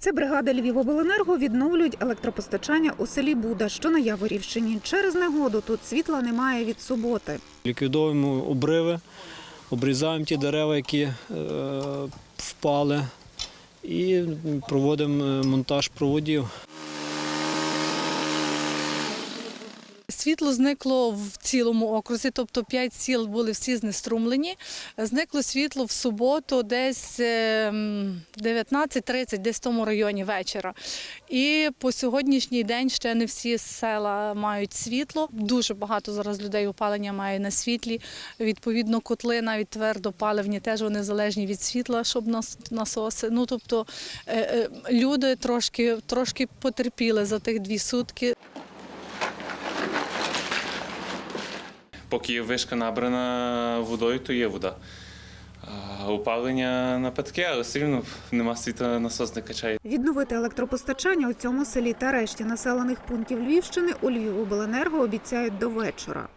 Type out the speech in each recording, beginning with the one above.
Фахівці бригади Львівобленерго відновлюють електропостачання у селі Буда, що на Яворівщині. Через негоду тут світла немає від суботи. Ліквідовуємо обриви, обрізаємо ті дерева, які е, впали, і проводимо е, монтаж проводів. Світло зникло в цілому окрузі, тобто п'ять сіл були всі знеструмлені. Зникло світло в суботу, десь ем, 19.30, десь в тому районі вечора. І по сьогоднішній день ще не всі села мають світло. Дуже багато зараз людей опалення має на світлі. Відповідно, котли навіть твердопаливні теж вони залежні від світла, щоб нас насоси. Ну тобто е, е, люди трошки, трошки потерпіли за тих дві сутки. Поки вишка набрана водою, то є вода. Опалення на патки, але все рівно нема світла, насос не качає. Відновити електропостачання у цьому селі та решті населених пунктів Львівщини у Львівобленерго обіцяють до вечора.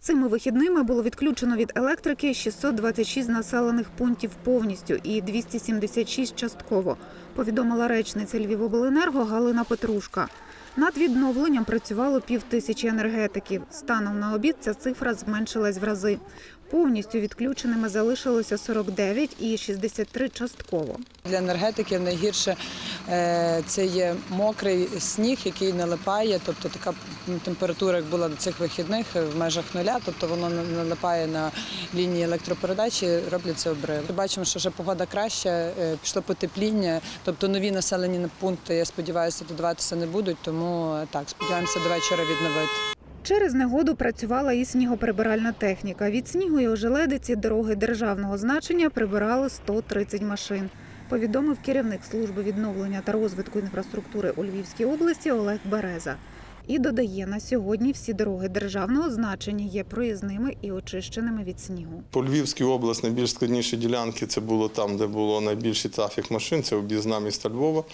Цими вихідними було відключено від електрики 626 населених пунктів повністю і 276 частково, повідомила речниця Львівобленерго Галина Петрушка. Над відновленням працювало пів тисячі енергетиків. Станом на обід ця цифра зменшилась в рази. Повністю відключеними залишилося 49 і 63 частково. Для енергетиків найгірше це є мокрий сніг, який налипає, тобто така температура, як була до цих вихідних е, в межах нуля, тобто воно на- налипає на лінії електропередачі, робляться обриви. Бачимо, що вже погода краща, е, пішло потепління, тобто нові населені пункти, я сподіваюся, додаватися не будуть, тому е, так, сподіваємося до вечора відновити. Через негоду працювала і снігоприбиральна техніка. Від снігу і ожеледиці дороги державного значення прибирали 130 машин. Повідомив керівник служби відновлення та розвитку інфраструктури у Львівській області Олег Береза. І додає, на сьогодні всі дороги державного значення є проїзними і очищеними від снігу. По Львівській області найбільш складніші ділянки це було там, де було найбільший трафік машин, це об'їзна міста Львова.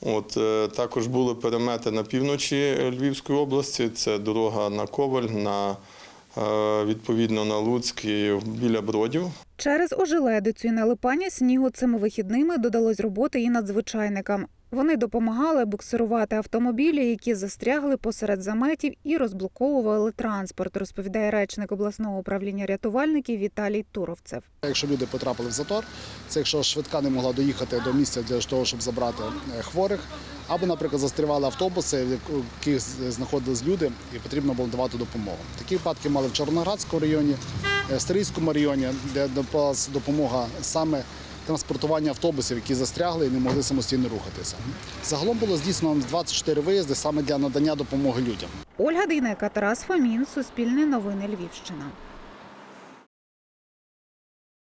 От, е, також були перемети на півночі Львівської області, це дорога на Коваль, на, відповідно на Луцьк біля Бродів. Через ожеледицю і налипання снігу цими вихідними додалось роботи і надзвичайникам. Вони допомагали буксирувати автомобілі, які застрягли посеред заметів і розблоковували транспорт, розповідає речник обласного управління рятувальників Віталій Туровцев. Якщо люди потрапили в затор, це якщо швидка не могла доїхати до місця для того, щоб забрати е, хворих, або, наприклад, застрівали автобуси, в яких знаходились люди, і потрібно було давати допомогу. Такі випадки мали в Чорноградському районі, е, Стрийському районі, де допомога саме транспортування автобусів, які застрягли і не могли самостійно рухатися. Загалом було здійснено 24 виїзди саме для надання допомоги людям. Ольга Дейнека, Тарас Фомін, Суспільне новини Львівщина.